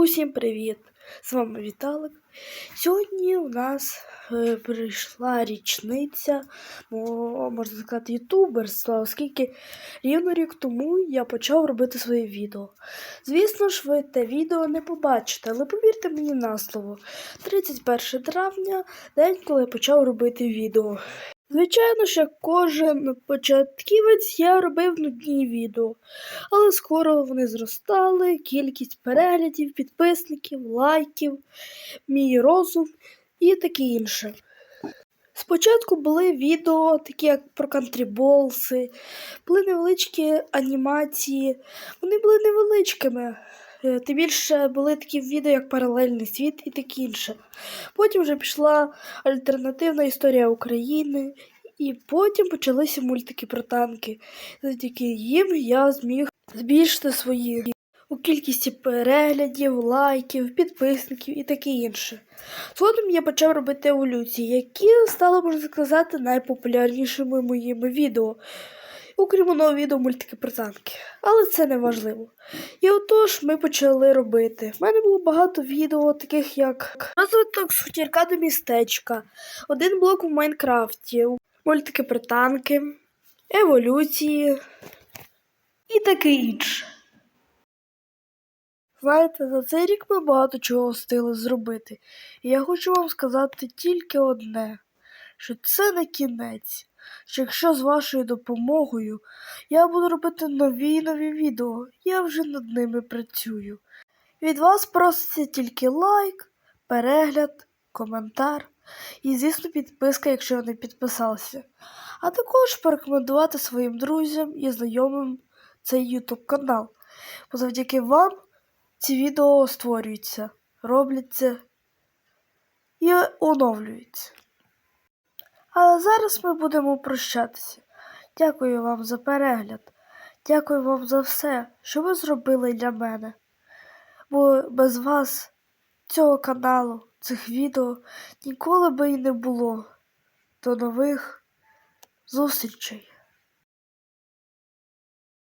Усім привіт! З вами Віталик. Сьогодні у нас е, прийшла річниця, можна сказати, ютуберства, оскільки рівно рік тому я почав робити своє відео. Звісно ж, ви те відео не побачите, але повірте мені на слово. 31 травня день, коли я почав робити відео. Звичайно як кожен початківець, я робив нудні відео, але скоро вони зростали, кількість переглядів, підписників, лайків, мій розум і таке інше. Спочатку були відео, такі як про кантріболси, були невеличкі анімації, вони були невеличкими. Е, Тим більше були такі відео, як паралельний світ і таке інше. Потім вже пішла альтернативна історія України, і потім почалися мультики про танки. Завдяки їм я зміг збільшити свої у кількості переглядів, лайків, підписників і таке інше. Згодом я почав робити еволюції, які стали, можна сказати, найпопулярнішими моїми відео. Окрім одного відео мультики про танки. Але це не важливо. І отож ми почали робити. В мене було багато відео, таких як розвиток з хутірка до містечка, один блок у Майнкрафті, мультики про танки, еволюції і таке інше. Знаєте, за цей рік ми багато чого встигли зробити. І я хочу вам сказати тільки одне, що це не кінець. Що якщо з вашою допомогою я буду робити нові і нові відео, я вже над ними працюю. Від вас проситься тільки лайк, перегляд, коментар і, звісно, підписка, якщо ви не підписалися. А також порекомендувати своїм друзям і знайомим цей YouTube канал. Бо завдяки вам ці відео створюються, робляться і оновлюються. А зараз ми будемо прощатися. Дякую вам за перегляд. Дякую вам за все, що ви зробили для мене. Бо без вас, цього каналу, цих відео ніколи би і не було. До нових зустрічей!